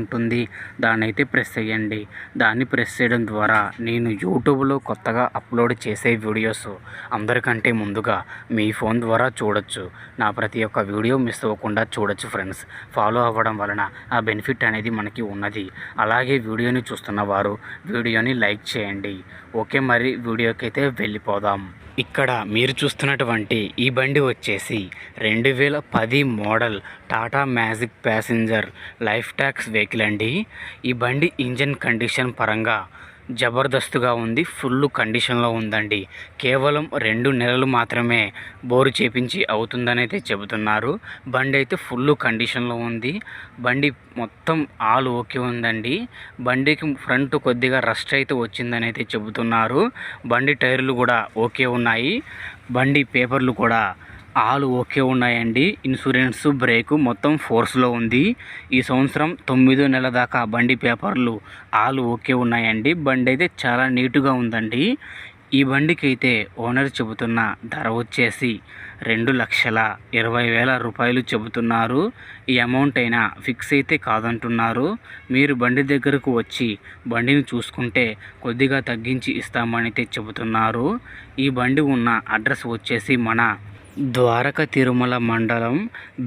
ఉంటుంది. దాన్ని అయితే ప్రెస్ చేయండి. దాన్ని ప్రెస్ చేయడం ద్వారా నేను యూట్యూబ్లో కొత్తగా అప్లోడ్ చేసే వీడియోస్ అందరికంటే ముందుగా మీ ఫోన్ ద్వారా చూడొచ్చు. నా ప్రతి ఒక్క వీడియో మిస్ అవ్వకుండా చూడొచ్చు ఫ్రెండ్స్. ఫాలో అవ్వడం వలన ఆ బెనిఫిట్ అనేది మనకి ఉన్నది. అలాగే వీడియోని చూస్తున్న వారు వీడియోని లైక్ చేయండి. ఓకే మరి వీడియోకి అయితే వెళ్ళిపోదాం. ఇక్కడ మీరు చూస్తున్నటువంటి ఈ బండి వచ్చేసి రెండు వేల పది model Tata Magic passenger life tax vehicle అండి. ఈ బండి ఇంజన్ కండిషన్ పరంగా జబర్దస్తుగా ఉంది ఫుల్ కండిషన్లో ఉందండి. కేవలం రెండు నెలలు మాత్రమే బోరు చేపించి అవుతుందని అయితే చెబుతున్నారు. బండి అయితే ఫుల్ కండిషన్లో ఉంది. బండి మొత్తం ఆల్ ఓకే ఉందండి. బండికి ఫ్రంట్ కొద్దిగా రస్ట్ అయితే వచ్చిందని అయితే చెబుతున్నారు. బండి టైర్లు కూడా ఓకే ఉన్నాయి. బండి పేపర్లు కూడా ఆల్ ఓకే ఉన్నాయండి. ఇన్సూరెన్స్ బ్రేకు మొత్తం ఫోర్స్లో ఉంది. ఈ సంవత్సరం తొమ్మిదో నెల దాకా బండి పేపర్లు ఆల్ ఓకే ఉన్నాయండి. బండి అయితే చాలా నీటుగా ఉందండి. ఈ బండికి అయితే ఓనర్ చెబుతున్న ధర వచ్చేసి రెండు లక్షల ఇరవై వేల రూపాయలు చెబుతున్నారు. ఈ అమౌంట్ అయినా ఫిక్స్ అయితే కాదంటున్నారు. మీరు బండి దగ్గరకు వచ్చి బండిని చూసుకుంటే కొద్దిగా తగ్గించి ఇస్తామని అయితే చెబుతున్నారు. ఈ బండి ఉన్న అడ్రస్ వచ్చేసి మన ద్వారక తిరుమల మండలం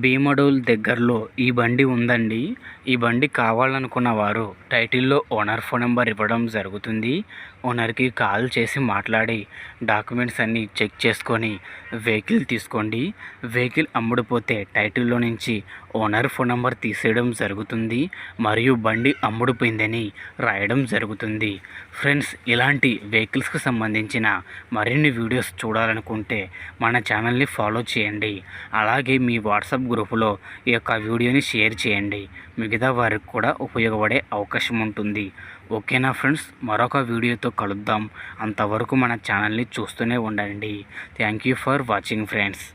భీమడోల్ దగ్గరలో ఈ బండి ఉందండి. ఈ బండి కావాలనుకున్న వారు టైటిల్లో ఓనర్ ఫోన్ నెంబర్ ఇవ్వడం జరుగుతుంది. ఓనర్కి కాల్ చేసి మాట్లాడి డాక్యుమెంట్స్ అన్నీ చెక్ చేసుకొని వెహికల్ తీసుకోండి. వెహికల్ అమ్ముడుపోతే టైటిల్లో నుంచి ఓనర్ ఫోన్ నెంబర్ తీసేయడం జరుగుతుంది. మరియు బండి అమ్ముడుపోయిందని రాయడం జరుగుతుంది. ఫ్రెండ్స్ ఇలాంటి వెహికల్స్కి సంబంధించిన మరిన్ని వీడియోస్ చూడాలనుకుంటే మన ఛానల్ని ఫాలో చేయండి. అలాగే మీ వాట్సాప్ గ్రూపులో ఈ యొక్క వీడియోని షేర్ చేయండి. మిగతా వారికి కూడా ఉపయోగపడే అవకాశం ఉంటుంది. ఓకేనా ఫ్రెండ్స్? మరొక వీడియోతో కలుద్దాం. అంతవరకు మన ఛానల్ని చూస్తూనే ఉండండి. Thank you for watching friends.